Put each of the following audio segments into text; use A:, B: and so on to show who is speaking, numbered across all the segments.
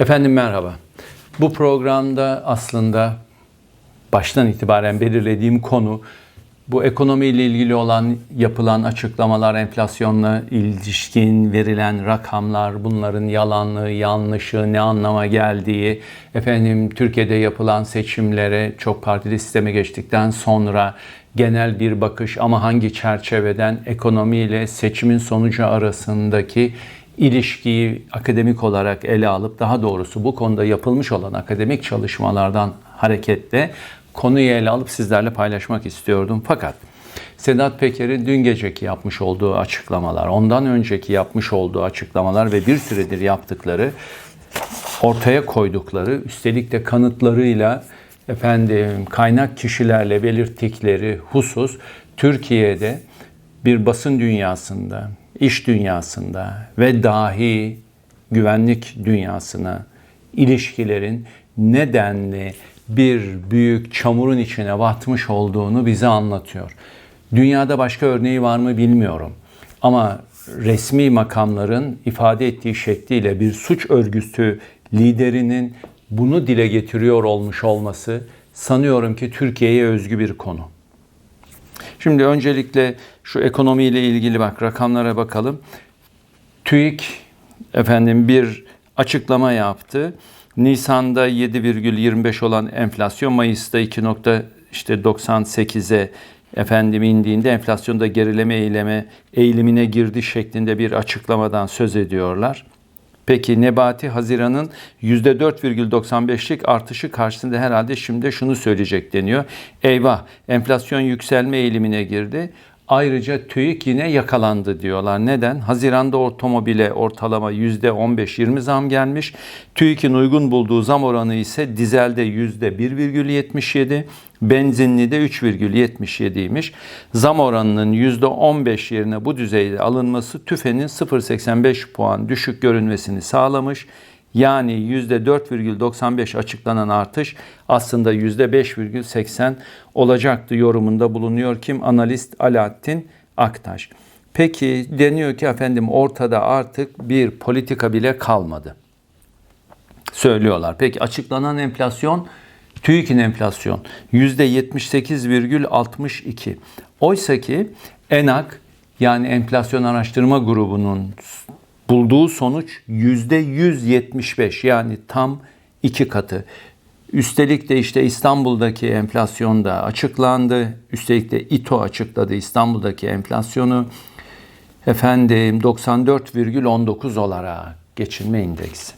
A: Efendim merhaba. Bu programda aslında baştan itibaren belirlediğim konu bu ekonomiyle ilgili olan yapılan açıklamalar, enflasyonla ilişkin verilen rakamlar, bunların yalanlığı, yanlışı, ne anlama geldiği, efendim Türkiye'de yapılan seçimlere çok partili sisteme geçtikten sonra genel bir bakış ama hangi çerçeveden ekonomiyle seçimin sonucu arasındaki ilişkiyi akademik olarak ele alıp daha doğrusu bu konuda yapılmış olan akademik çalışmalardan hareketle konuyu ele alıp sizlerle paylaşmak istiyordum. Fakat Sedat Peker'in dün geceki yapmış olduğu açıklamalar, ondan önceki yapmış olduğu açıklamalar ve bir süredir yaptıkları ortaya koydukları üstelik de kanıtlarıyla efendim kaynak kişilerle belirttikleri husus Türkiye'de bir basın dünyasında, iş dünyasında ve dahi güvenlik dünyasına ilişkilerin nedenli bir büyük çamurun içine batmış olduğunu bize anlatıyor. Dünyada başka örneği var mı bilmiyorum. Ama resmi makamların ifade ettiği şekliyle bir suç örgütü liderinin bunu dile getiriyor olmuş olması sanıyorum ki Türkiye'ye özgü bir konu. Şimdi öncelikle şu ekonomiyle ilgili bak rakamlara bakalım. TÜİK efendim bir açıklama yaptı. Nisan'da 7,25 olan enflasyon Mayıs'ta 2. işte 98'e efendim indiğinde enflasyonda gerileme eyleme eğilimine girdi şeklinde bir açıklamadan söz ediyorlar. Peki Nebati Haziran'ın %4,95'lik artışı karşısında herhalde şimdi şunu söyleyecek deniyor. Eyvah enflasyon yükselme eğilimine girdi. Ayrıca TÜİK yine yakalandı diyorlar. Neden? Haziranda otomobile ortalama %15-20 zam gelmiş. TÜİK'in uygun bulduğu zam oranı ise dizelde %1,77, benzinli de 3,77'ymiş. Zam oranının %15 yerine bu düzeyde alınması TÜFE'nin 0,85 puan düşük görünmesini sağlamış. Yani %4,95 açıklanan artış aslında %5,80 olacaktı yorumunda bulunuyor kim? Analist Alaaddin Aktaş. Peki deniyor ki efendim ortada artık bir politika bile kalmadı. Söylüyorlar. Peki açıklanan enflasyon TÜİK'in enflasyon %78,62. Oysa ki ENAK yani enflasyon araştırma grubunun bulduğu sonuç %175 yani tam iki katı. Üstelik de işte İstanbul'daki enflasyon da açıklandı. Üstelik de İTO açıkladı İstanbul'daki enflasyonu. Efendim 94,19 olarak geçinme indeksi.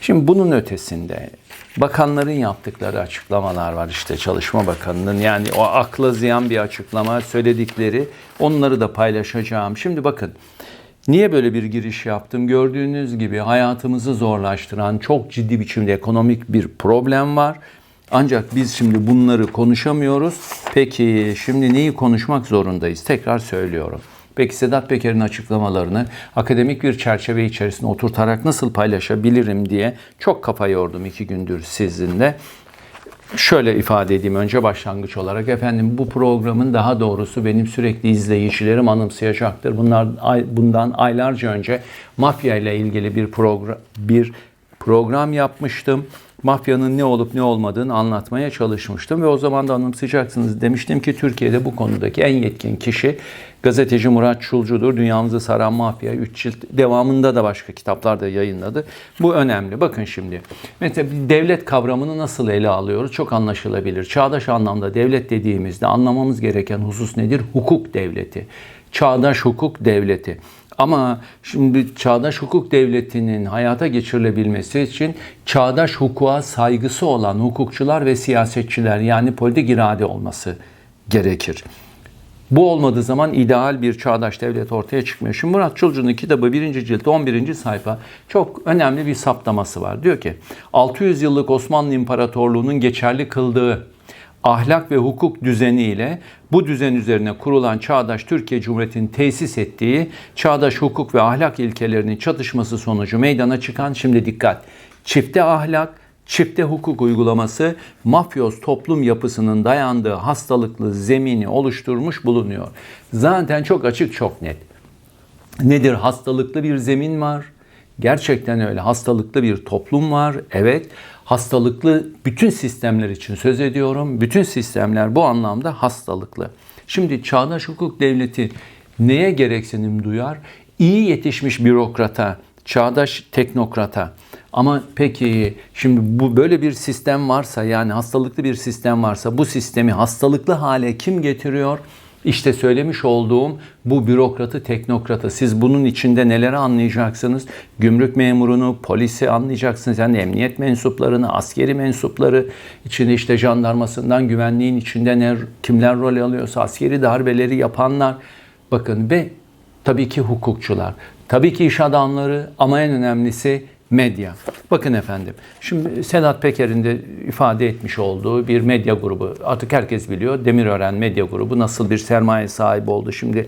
A: Şimdi bunun ötesinde bakanların yaptıkları açıklamalar var işte Çalışma Bakanı'nın yani o akla ziyan bir açıklama söyledikleri onları da paylaşacağım. Şimdi bakın Niye böyle bir giriş yaptım? Gördüğünüz gibi hayatımızı zorlaştıran çok ciddi biçimde ekonomik bir problem var. Ancak biz şimdi bunları konuşamıyoruz. Peki şimdi neyi konuşmak zorundayız? Tekrar söylüyorum. Peki Sedat Peker'in açıklamalarını akademik bir çerçeve içerisinde oturtarak nasıl paylaşabilirim diye çok kafa yordum iki gündür sizinle şöyle ifade edeyim önce başlangıç olarak. Efendim bu programın daha doğrusu benim sürekli izleyicilerim anımsayacaktır. Bunlar bundan aylarca önce mafya ile ilgili bir program bir program yapmıştım. Mafyanın ne olup ne olmadığını anlatmaya çalışmıştım ve o zaman da anımsayacaksınız. Demiştim ki Türkiye'de bu konudaki en yetkin kişi gazeteci Murat Çulcu'dur. Dünyamızı saran mafya 3 cilt devamında da başka kitaplar da yayınladı. Bu önemli. Bakın şimdi. Mesela devlet kavramını nasıl ele alıyoruz? Çok anlaşılabilir. Çağdaş anlamda devlet dediğimizde anlamamız gereken husus nedir? Hukuk devleti. Çağdaş hukuk devleti. Ama şimdi çağdaş hukuk devletinin hayata geçirilebilmesi için çağdaş hukuka saygısı olan hukukçular ve siyasetçiler yani politik irade olması gerekir. Bu olmadığı zaman ideal bir çağdaş devlet ortaya çıkmıyor. Şimdi Murat Çulcu'nun kitabı 1. cilt 11. sayfa çok önemli bir saptaması var. Diyor ki 600 yıllık Osmanlı İmparatorluğu'nun geçerli kıldığı ahlak ve hukuk düzeniyle bu düzen üzerine kurulan çağdaş Türkiye Cumhuriyeti'nin tesis ettiği çağdaş hukuk ve ahlak ilkelerinin çatışması sonucu meydana çıkan şimdi dikkat çifte ahlak, çifte hukuk uygulaması mafyoz toplum yapısının dayandığı hastalıklı zemini oluşturmuş bulunuyor. Zaten çok açık çok net. Nedir hastalıklı bir zemin var? Gerçekten öyle. Hastalıklı bir toplum var. Evet. Hastalıklı bütün sistemler için söz ediyorum. Bütün sistemler bu anlamda hastalıklı. Şimdi çağdaş hukuk devleti neye gereksinim duyar? İyi yetişmiş bürokrata, çağdaş teknokrata. Ama peki şimdi bu böyle bir sistem varsa yani hastalıklı bir sistem varsa bu sistemi hastalıklı hale kim getiriyor? İşte söylemiş olduğum bu bürokratı, teknokratı. Siz bunun içinde neleri anlayacaksınız? Gümrük memurunu, polisi anlayacaksınız. Yani emniyet mensuplarını, askeri mensupları, içinde işte jandarmasından güvenliğin içinde ne, kimler rol alıyorsa, askeri darbeleri yapanlar. Bakın ve tabii ki hukukçular, tabii ki iş adamları ama en önemlisi medya. Bakın efendim, şimdi Sedat Peker'in de ifade etmiş olduğu bir medya grubu, artık herkes biliyor, Demirören Medya Grubu nasıl bir sermaye sahibi oldu. Şimdi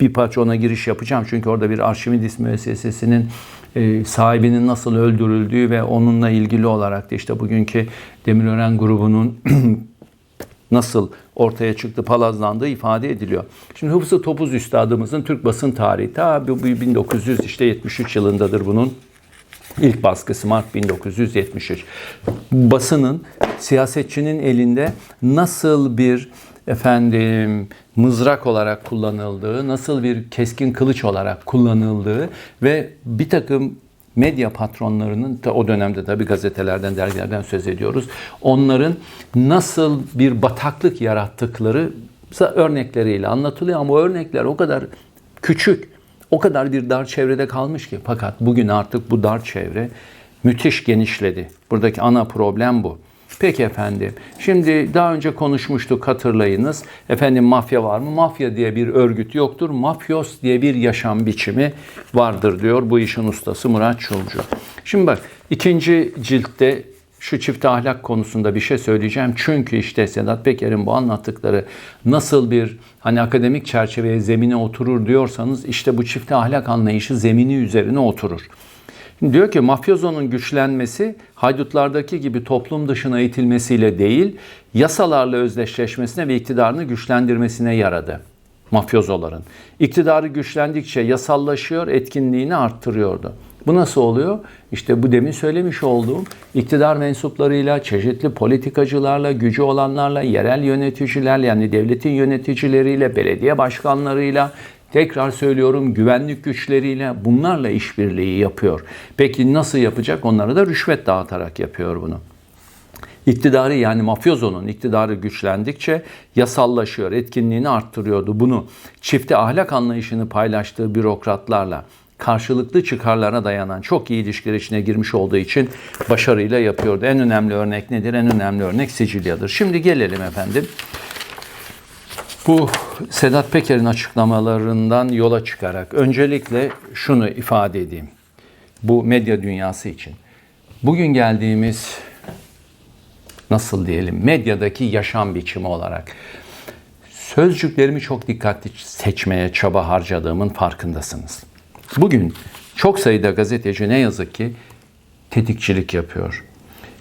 A: bir parça ona giriş yapacağım çünkü orada bir Arşimidis müessesesinin e, sahibinin nasıl öldürüldüğü ve onunla ilgili olarak da işte bugünkü Demirören grubunun nasıl ortaya çıktı, palazlandığı ifade ediliyor. Şimdi Hıfzı Topuz Üstadımızın Türk basın tarihi ta bu 1900 işte 73 yılındadır bunun İlk baskısı Mart 1973. Basının siyasetçinin elinde nasıl bir efendim mızrak olarak kullanıldığı, nasıl bir keskin kılıç olarak kullanıldığı ve bir takım medya patronlarının o dönemde tabi gazetelerden, dergilerden söz ediyoruz. Onların nasıl bir bataklık yarattıkları örnekleriyle anlatılıyor ama o örnekler o kadar küçük o kadar bir dar çevrede kalmış ki. Fakat bugün artık bu dar çevre müthiş genişledi. Buradaki ana problem bu. Peki efendim. Şimdi daha önce konuşmuştuk hatırlayınız. Efendim mafya var mı? Mafya diye bir örgüt yoktur. Mafyos diye bir yaşam biçimi vardır diyor bu işin ustası Murat Çulcu. Şimdi bak ikinci ciltte şu çift ahlak konusunda bir şey söyleyeceğim. Çünkü işte Sedat Peker'in bu anlattıkları nasıl bir hani akademik çerçeveye zemine oturur diyorsanız işte bu çift ahlak anlayışı zemini üzerine oturur. Şimdi diyor ki mafyozonun güçlenmesi haydutlardaki gibi toplum dışına itilmesiyle değil, yasalarla özdeşleşmesine ve iktidarını güçlendirmesine yaradı mafyozoların. İktidarı güçlendikçe yasallaşıyor, etkinliğini arttırıyordu. Bu nasıl oluyor? İşte bu demin söylemiş olduğum iktidar mensuplarıyla, çeşitli politikacılarla, gücü olanlarla, yerel yöneticilerle yani devletin yöneticileriyle, belediye başkanlarıyla, tekrar söylüyorum güvenlik güçleriyle bunlarla işbirliği yapıyor. Peki nasıl yapacak? Onları da rüşvet dağıtarak yapıyor bunu. İktidarı yani mafyozonun iktidarı güçlendikçe yasallaşıyor, etkinliğini arttırıyordu. Bunu çifte ahlak anlayışını paylaştığı bürokratlarla, karşılıklı çıkarlarına dayanan çok iyi ilişkiler içine girmiş olduğu için başarıyla yapıyordu. En önemli örnek nedir? En önemli örnek Sicilya'dır. Şimdi gelelim efendim. Bu Sedat Peker'in açıklamalarından yola çıkarak öncelikle şunu ifade edeyim. Bu medya dünyası için. Bugün geldiğimiz nasıl diyelim medyadaki yaşam biçimi olarak sözcüklerimi çok dikkatli seçmeye çaba harcadığımın farkındasınız. Bugün çok sayıda gazeteci ne yazık ki tetikçilik yapıyor.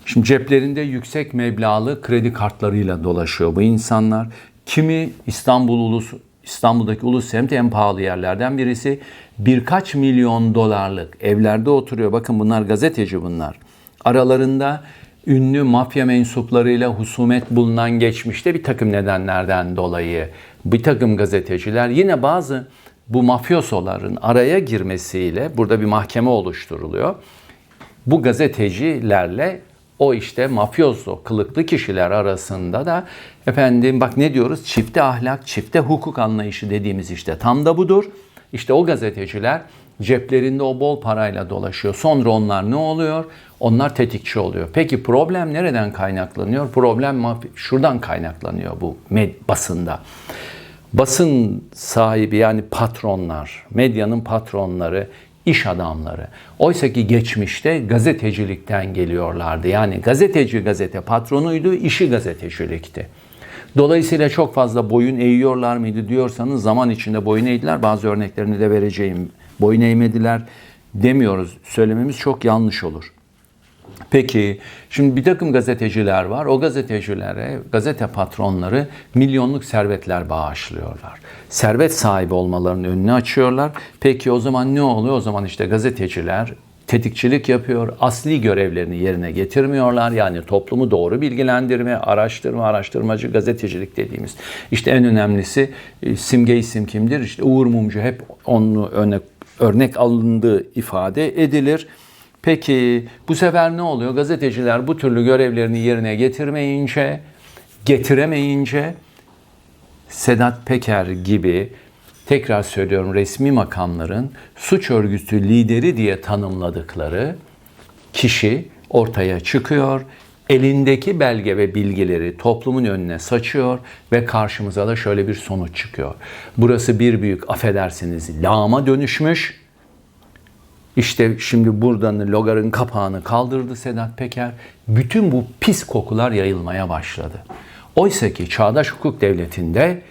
A: Şimdi ceplerinde yüksek meblağlı kredi kartlarıyla dolaşıyor bu insanlar. Kimi İstanbul Ulus İstanbul'daki ulus semti en pahalı yerlerden birisi. Birkaç milyon dolarlık evlerde oturuyor. Bakın bunlar gazeteci bunlar. Aralarında ünlü mafya mensuplarıyla husumet bulunan geçmişte bir takım nedenlerden dolayı bir takım gazeteciler yine bazı bu mafyosoların araya girmesiyle burada bir mahkeme oluşturuluyor. Bu gazetecilerle o işte mafyozo kılıklı kişiler arasında da efendim bak ne diyoruz çifte ahlak, çifte hukuk anlayışı dediğimiz işte tam da budur. İşte o gazeteciler ceplerinde o bol parayla dolaşıyor. Sonra onlar ne oluyor? Onlar tetikçi oluyor. Peki problem nereden kaynaklanıyor? Problem şuradan kaynaklanıyor bu basında. Basın sahibi yani patronlar, medyanın patronları, iş adamları. Oysa ki geçmişte gazetecilikten geliyorlardı. Yani gazeteci gazete patronuydu, işi gazetecilikti. Dolayısıyla çok fazla boyun eğiyorlar mıydı diyorsanız zaman içinde boyun eğdiler. Bazı örneklerini de vereceğim. Boyun eğmediler demiyoruz. Söylememiz çok yanlış olur. Peki şimdi bir takım gazeteciler var. O gazetecilere, gazete patronları milyonluk servetler bağışlıyorlar. Servet sahibi olmalarının önünü açıyorlar. Peki o zaman ne oluyor? O zaman işte gazeteciler tetikçilik yapıyor. Asli görevlerini yerine getirmiyorlar. Yani toplumu doğru bilgilendirme, araştırma, araştırmacı, gazetecilik dediğimiz. İşte en önemlisi e, simge isim kimdir? İşte Uğur Mumcu hep onu örnek, örnek alındığı ifade edilir. Peki bu sefer ne oluyor? Gazeteciler bu türlü görevlerini yerine getirmeyince, getiremeyince Sedat Peker gibi tekrar söylüyorum resmi makamların suç örgütü lideri diye tanımladıkları kişi ortaya çıkıyor. Elindeki belge ve bilgileri toplumun önüne saçıyor ve karşımıza da şöyle bir sonuç çıkıyor. Burası bir büyük affedersiniz lağma dönüşmüş. İşte şimdi buradan logarın kapağını kaldırdı Sedat Peker. Bütün bu pis kokular yayılmaya başladı. Oysa ki çağdaş hukuk devletinde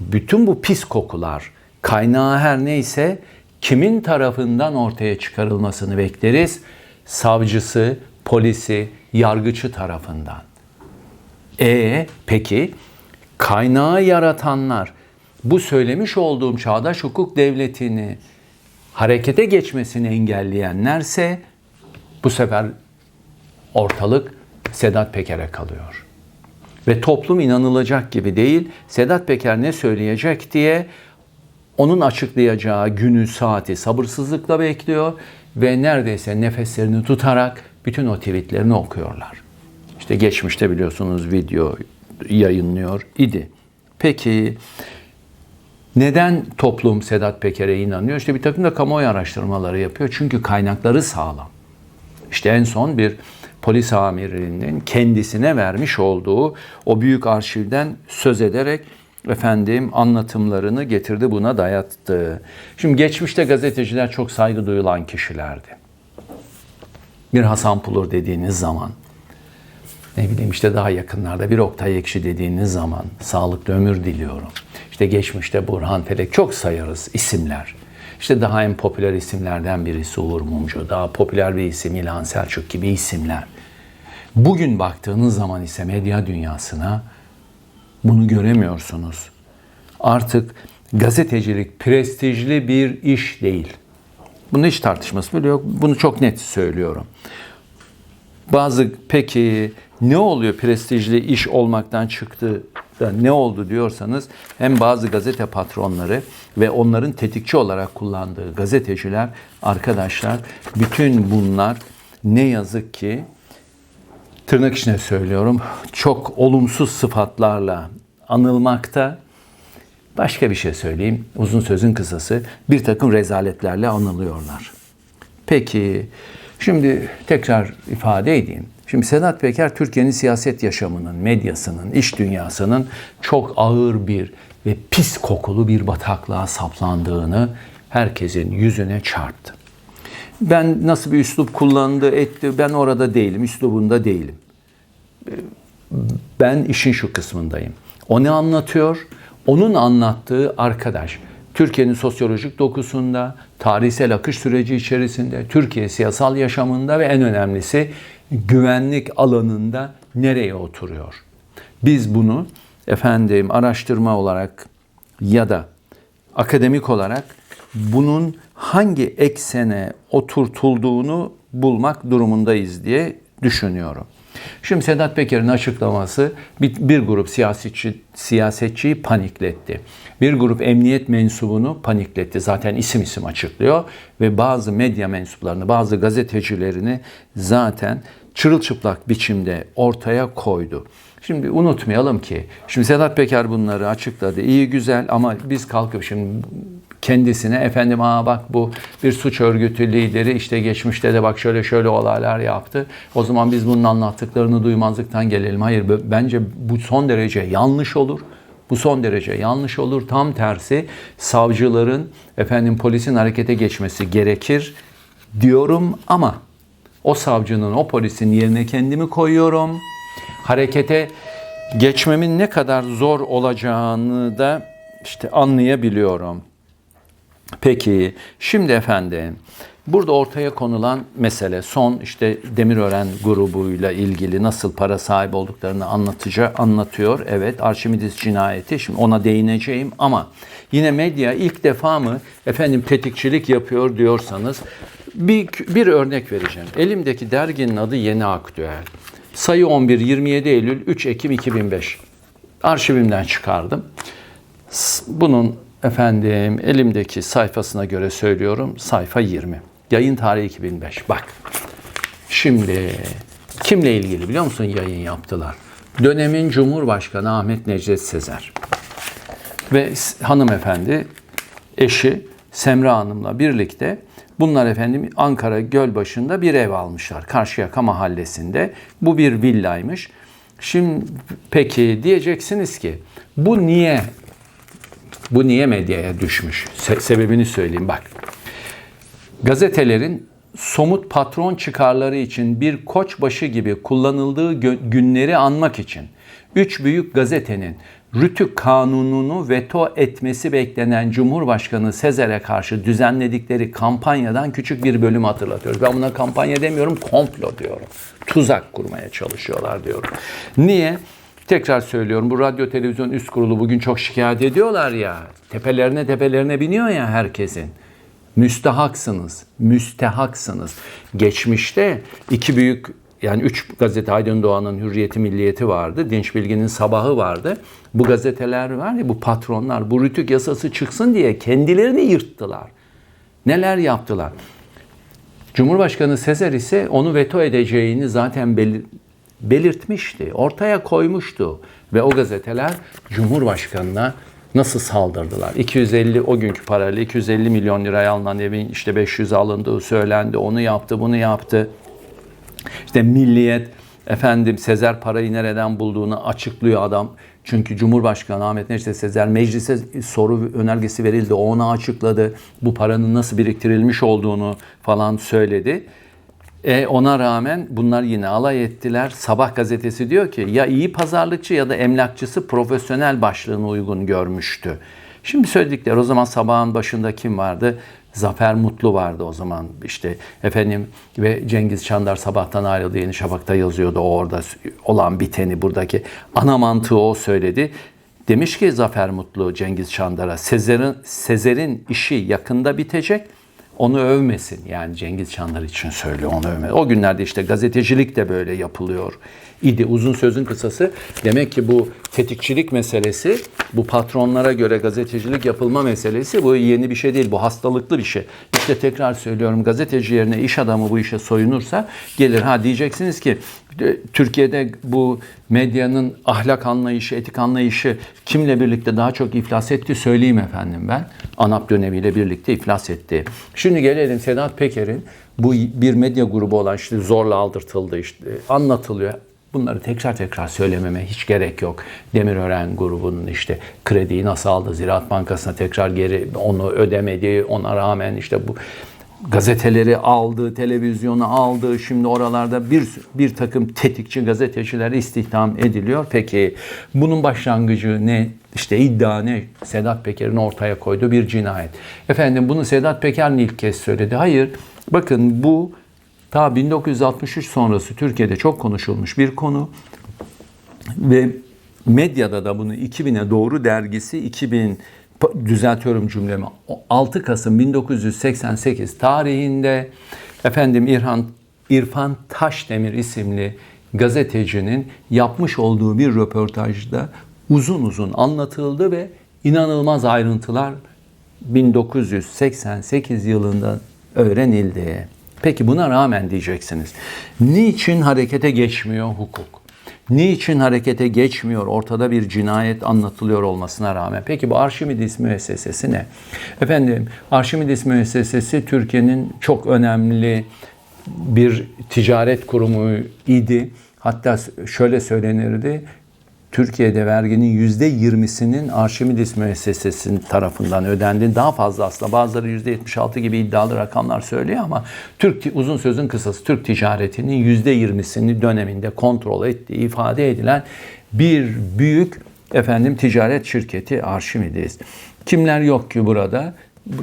A: bütün bu pis kokular kaynağı her neyse kimin tarafından ortaya çıkarılmasını bekleriz? Savcısı, polisi, yargıcı tarafından. E peki kaynağı yaratanlar bu söylemiş olduğum çağdaş hukuk devletini harekete geçmesini engelleyenlerse bu sefer ortalık Sedat Peker'e kalıyor. Ve toplum inanılacak gibi değil. Sedat Peker ne söyleyecek diye onun açıklayacağı günü, saati sabırsızlıkla bekliyor ve neredeyse nefeslerini tutarak bütün o tweetlerini okuyorlar. İşte geçmişte biliyorsunuz video yayınlıyor idi. Peki neden toplum Sedat Peker'e inanıyor? İşte bir takım da kamuoyu araştırmaları yapıyor. Çünkü kaynakları sağlam. İşte en son bir polis amirinin kendisine vermiş olduğu o büyük arşivden söz ederek efendim anlatımlarını getirdi buna dayattı. Şimdi geçmişte gazeteciler çok saygı duyulan kişilerdi. Bir Hasan Pulur dediğiniz zaman ne bileyim işte daha yakınlarda bir Oktay Ekşi dediğiniz zaman sağlıklı ömür diliyorum. İşte geçmişte Burhan Felek çok sayarız isimler. İşte daha en popüler isimlerden birisi Uğur Mumcu, daha popüler bir isim İlhan Selçuk gibi isimler. Bugün baktığınız zaman ise medya dünyasına bunu göremiyorsunuz. Artık gazetecilik prestijli bir iş değil. Bunun hiç tartışması bile yok. Bunu çok net söylüyorum. Bazı peki ne oluyor prestijli iş olmaktan çıktı da ne oldu diyorsanız hem bazı gazete patronları ve onların tetikçi olarak kullandığı gazeteciler arkadaşlar bütün bunlar ne yazık ki tırnak içine söylüyorum çok olumsuz sıfatlarla anılmakta. Başka bir şey söyleyeyim. Uzun sözün kısası bir takım rezaletlerle anılıyorlar. Peki şimdi tekrar ifade edeyim. Şimdi Sedat Peker Türkiye'nin siyaset yaşamının, medyasının, iş dünyasının çok ağır bir ve pis kokulu bir bataklığa saplandığını herkesin yüzüne çarptı. Ben nasıl bir üslup kullandı, etti, ben orada değilim, üslubunda değilim. Ben işin şu kısmındayım. O ne anlatıyor? Onun anlattığı arkadaş Türkiye'nin sosyolojik dokusunda, tarihsel akış süreci içerisinde, Türkiye siyasal yaşamında ve en önemlisi güvenlik alanında nereye oturuyor? Biz bunu efendim araştırma olarak ya da akademik olarak bunun hangi eksene oturtulduğunu bulmak durumundayız diye düşünüyorum. Şimdi Sedat Peker'in açıklaması bir, bir grup siyasetçi siyasetçiyi panikletti. Bir grup emniyet mensubunu panikletti. Zaten isim isim açıklıyor ve bazı medya mensuplarını, bazı gazetecilerini zaten çırılçıplak biçimde ortaya koydu. Şimdi unutmayalım ki, şimdi Sedat Peker bunları açıkladı. İyi güzel ama biz kalkıp şimdi kendisine efendim aa bak bu bir suç örgütü lideri işte geçmişte de bak şöyle şöyle olaylar yaptı. O zaman biz bunun anlattıklarını duymazlıktan gelelim. Hayır bence bu son derece yanlış olur. Bu son derece yanlış olur. Tam tersi savcıların efendim polisin harekete geçmesi gerekir diyorum ama o savcının, o polisin yerine kendimi koyuyorum. Harekete geçmemin ne kadar zor olacağını da işte anlayabiliyorum. Peki şimdi efendim burada ortaya konulan mesele son işte Demirören grubuyla ilgili nasıl para sahibi olduklarını anlatıcı anlatıyor. Evet Arşimidis cinayeti şimdi ona değineceğim ama yine medya ilk defa mı efendim tetikçilik yapıyor diyorsanız Bir, bir örnek vereceğim. Elimdeki derginin adı Yeni Aktüel. Sayı 11, 27 Eylül, 3 Ekim 2005. Arşivimden çıkardım. Bunun efendim elimdeki sayfasına göre söylüyorum. Sayfa 20. Yayın tarihi 2005. Bak. Şimdi kimle ilgili biliyor musun yayın yaptılar? Dönemin Cumhurbaşkanı Ahmet Necdet Sezer ve hanımefendi eşi Semra Hanım'la birlikte bunlar efendim Ankara Gölbaşı'nda bir ev almışlar. Karşıyaka mahallesinde. Bu bir villaymış. Şimdi peki diyeceksiniz ki bu niye bu niye medyaya düşmüş? Se- sebebini söyleyeyim bak. Gazetelerin somut patron çıkarları için bir koçbaşı gibi kullanıldığı gö- günleri anmak için üç büyük gazetenin Rütük kanununu veto etmesi beklenen Cumhurbaşkanı Sezer'e karşı düzenledikleri kampanyadan küçük bir bölüm hatırlatıyoruz. Ben buna kampanya demiyorum, komplo diyorum. Tuzak kurmaya çalışıyorlar diyorum. Niye? Tekrar söylüyorum bu radyo televizyon üst kurulu bugün çok şikayet ediyorlar ya. Tepelerine tepelerine biniyor ya herkesin. Müstehaksınız, müstehaksınız. Geçmişte iki büyük yani üç gazete Aydın Doğan'ın Hürriyeti Milliyeti vardı. Dinç Bilgi'nin Sabahı vardı. Bu gazeteler var ya bu patronlar bu rütük yasası çıksın diye kendilerini yırttılar. Neler yaptılar? Cumhurbaşkanı Sezer ise onu veto edeceğini zaten belir- belirtmişti. Ortaya koymuştu. Ve o gazeteler Cumhurbaşkanı'na nasıl saldırdılar? 250 o günkü parayla 250 milyon liraya alınan evin işte 500 alındığı söylendi. Onu yaptı, bunu yaptı. İşte milliyet efendim Sezer parayı nereden bulduğunu açıklıyor adam. Çünkü Cumhurbaşkanı Ahmet Necdet Sezer meclise soru önergesi verildi. O onu açıkladı. Bu paranın nasıl biriktirilmiş olduğunu falan söyledi. E ona rağmen bunlar yine alay ettiler. Sabah gazetesi diyor ki ya iyi pazarlıkçı ya da emlakçısı profesyonel başlığını uygun görmüştü. Şimdi söyledikler o zaman sabahın başında kim vardı? Zafer Mutlu vardı o zaman işte efendim ve Cengiz Çandar sabahtan ayrıldı Yeni Şafak'ta yazıyordu o orada olan biteni buradaki ana mantığı o söyledi. Demiş ki Zafer Mutlu Cengiz Çandar'a Sezer'in Sezer'in işi yakında bitecek. Onu övmesin. Yani Cengiz Çandar için söylüyor onu övme. O günlerde işte gazetecilik de böyle yapılıyor idi. Uzun sözün kısası demek ki bu tetikçilik meselesi, bu patronlara göre gazetecilik yapılma meselesi bu yeni bir şey değil. Bu hastalıklı bir şey. İşte tekrar söylüyorum gazeteci yerine iş adamı bu işe soyunursa gelir. Ha diyeceksiniz ki e, Türkiye'de bu medyanın ahlak anlayışı, etik anlayışı kimle birlikte daha çok iflas etti söyleyeyim efendim ben. ANAP dönemiyle birlikte iflas etti. Şimdi gelelim Sedat Peker'in bu bir medya grubu olan işte zorla aldırtıldı işte anlatılıyor. Bunları tekrar tekrar söylememe hiç gerek yok. Demirören grubunun işte krediyi nasıl aldı, Ziraat Bankası'na tekrar geri onu ödemedi, ona rağmen işte bu gazeteleri aldı, televizyonu aldı. Şimdi oralarda bir bir takım tetikçi gazeteciler istihdam ediliyor. Peki bunun başlangıcı ne? İşte iddia ne? Sedat Peker'in ortaya koyduğu bir cinayet. Efendim bunu Sedat Peker mi ilk kez söyledi? Hayır. Bakın bu ta 1963 sonrası Türkiye'de çok konuşulmuş bir konu. Ve medyada da bunu 2000'e doğru dergisi 2000 düzeltiyorum cümlemi 6 Kasım 1988 tarihinde efendim İrhan İrfan Taşdemir isimli gazetecinin yapmış olduğu bir röportajda uzun uzun anlatıldı ve inanılmaz ayrıntılar 1988 yılında öğrenildi. Peki buna rağmen diyeceksiniz. Niçin harekete geçmiyor hukuk? Niçin harekete geçmiyor? Ortada bir cinayet anlatılıyor olmasına rağmen. Peki bu Arşimidis müessesesi ne? Efendim Arşimidis müessesesi Türkiye'nin çok önemli bir ticaret kurumu idi. Hatta şöyle söylenirdi. Türkiye'de verginin yüzde yirmisinin Arşimidis müessesesinin tarafından ödendi. Daha fazla aslında bazıları yüzde yetmiş altı gibi iddialı rakamlar söylüyor ama Türk uzun sözün kısası Türk ticaretinin yüzde yirmisini döneminde kontrol ettiği ifade edilen bir büyük efendim ticaret şirketi Arşimidis. Kimler yok ki burada?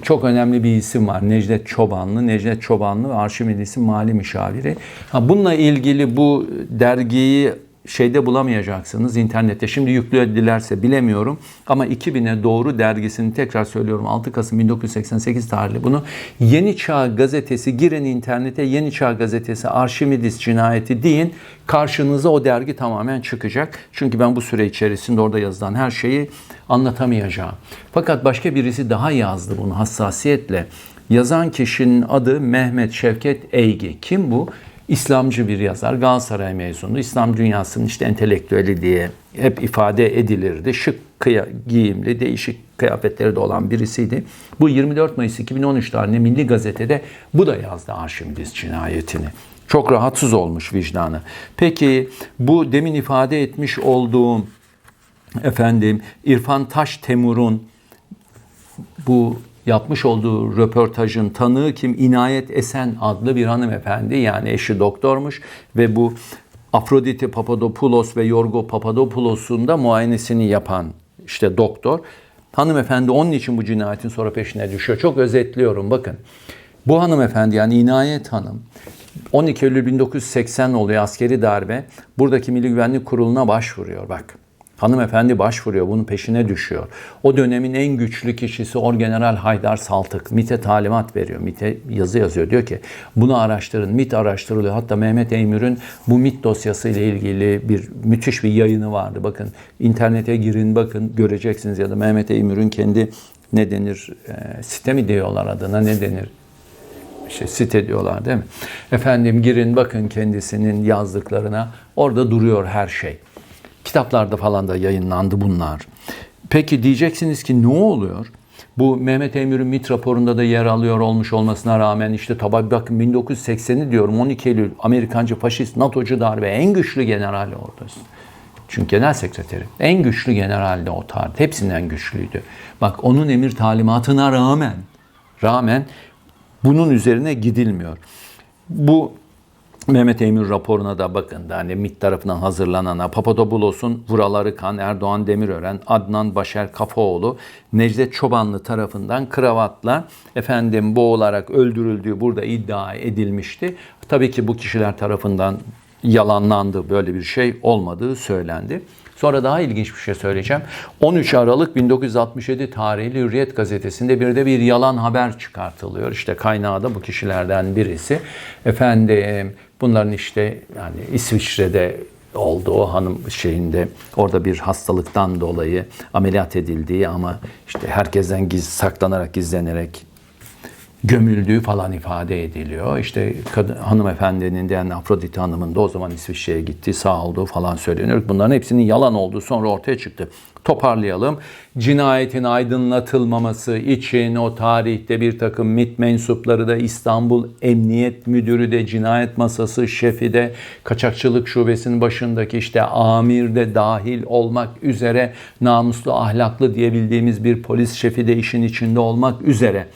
A: Çok önemli bir isim var. Necdet Çobanlı. Necdet Çobanlı ve Arşimidis'in mali müşaviri. Ha, bununla ilgili bu dergiyi şeyde bulamayacaksınız internette. Şimdi yükledilerse bilemiyorum ama 2000'e doğru dergisini tekrar söylüyorum 6 Kasım 1988 tarihli bunu Yeni Çağ gazetesi girin internete Yeni Çağ gazetesi Arşimidis cinayeti deyin karşınıza o dergi tamamen çıkacak. Çünkü ben bu süre içerisinde orada yazılan her şeyi anlatamayacağım. Fakat başka birisi daha yazdı bunu hassasiyetle. Yazan kişinin adı Mehmet Şevket Eygi. Kim bu? İslamcı bir yazar, Galatasaray mezunu, İslam dünyasının işte entelektüeli diye hep ifade edilirdi. Şık giyimli, değişik kıyafetleri de olan birisiydi. Bu 24 Mayıs 2013 tarihinde Milli Gazete'de bu da yazdı Arşimdis cinayetini. Çok rahatsız olmuş vicdanı. Peki bu demin ifade etmiş olduğum efendim İrfan Taş Temur'un bu yapmış olduğu röportajın tanığı kim? İnayet Esen adlı bir hanımefendi. Yani eşi doktormuş ve bu Afrodite Papadopoulos ve Yorgo Papadopoulos'un da muayenesini yapan işte doktor. Hanımefendi onun için bu cinayetin sonra peşine düşüyor. Çok özetliyorum bakın. Bu hanımefendi yani İnayet Hanım 12 Eylül 1980 oluyor askeri darbe. Buradaki Milli Güvenlik Kurulu'na başvuruyor bak. Hanımefendi başvuruyor, bunun peşine düşüyor. O dönemin en güçlü kişisi Orgeneral Haydar Saltık. MIT'e talimat veriyor. MIT'e yazı yazıyor. Diyor ki bunu araştırın. MIT araştırılıyor. Hatta Mehmet Eymür'ün bu MIT dosyası ile ilgili bir müthiş bir yayını vardı. Bakın internete girin bakın göreceksiniz ya da Mehmet Eymür'ün kendi ne denir e, site mi diyorlar adına ne denir şey site diyorlar değil mi? Efendim girin bakın kendisinin yazdıklarına. Orada duruyor her şey. Kitaplarda falan da yayınlandı bunlar. Peki diyeceksiniz ki ne oluyor? Bu Mehmet Emir'in MIT raporunda da yer alıyor olmuş olmasına rağmen işte tabi bakın 1980'i diyorum 12 Eylül Amerikancı faşist NATO'cu darbe en güçlü general ordusu. Çünkü genel sekreteri en güçlü general de o tarih. Hepsinden güçlüydü. Bak onun emir talimatına rağmen rağmen bunun üzerine gidilmiyor. Bu Mehmet Emir raporuna da bakın da hani MİT tarafından hazırlanana Papadopoulos'un Vuraları Kan, Erdoğan Demirören, Adnan Başer Kafaoğlu, Necdet Çobanlı tarafından kravatla efendim boğularak öldürüldüğü burada iddia edilmişti. Tabii ki bu kişiler tarafından yalanlandı. Böyle bir şey olmadığı söylendi. Sonra daha ilginç bir şey söyleyeceğim. 13 Aralık 1967 tarihli Hürriyet gazetesinde bir de bir yalan haber çıkartılıyor. İşte kaynağı da bu kişilerden birisi. Efendim bunların işte yani İsviçre'de oldu o hanım şeyinde orada bir hastalıktan dolayı ameliyat edildiği ama işte herkesten giz, saklanarak gizlenerek gömüldüğü falan ifade ediliyor. İşte kadın, hanımefendinin de yani Afrodite Hanım'ın da o zaman İsviçre'ye gitti, sağ olduğu falan söyleniyor. Bunların hepsinin yalan olduğu sonra ortaya çıktı. Toparlayalım. Cinayetin aydınlatılmaması için o tarihte bir takım MİT mensupları da İstanbul Emniyet Müdürü de cinayet masası şefi de kaçakçılık şubesinin başındaki işte amir de dahil olmak üzere namuslu ahlaklı diyebildiğimiz bir polis şefi de işin içinde olmak üzere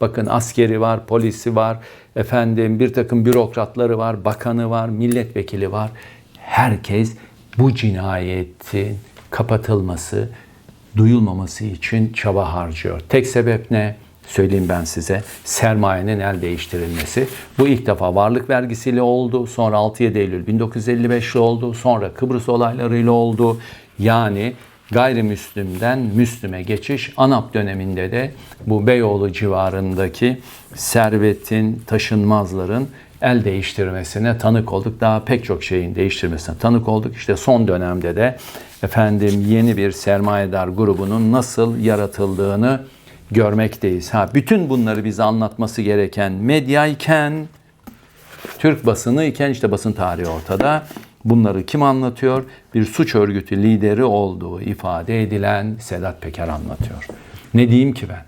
A: Bakın askeri var, polisi var, efendim bir takım bürokratları var, bakanı var, milletvekili var. Herkes bu cinayetin kapatılması, duyulmaması için çaba harcıyor. Tek sebep ne? Söyleyeyim ben size. Sermayenin el değiştirilmesi. Bu ilk defa varlık vergisiyle oldu. Sonra 6-7 Eylül 1955'li oldu. Sonra Kıbrıs olaylarıyla oldu. Yani gayrimüslimden Müslüme geçiş ANAP döneminde de bu Beyoğlu civarındaki servetin, taşınmazların el değiştirmesine tanık olduk. Daha pek çok şeyin değiştirmesine tanık olduk. İşte son dönemde de efendim yeni bir sermayedar grubunun nasıl yaratıldığını görmekteyiz. Ha bütün bunları bize anlatması gereken medyayken Türk basını iken işte basın tarihi ortada. Bunları kim anlatıyor? Bir suç örgütü lideri olduğu ifade edilen Sedat Peker anlatıyor. Ne diyeyim ki ben?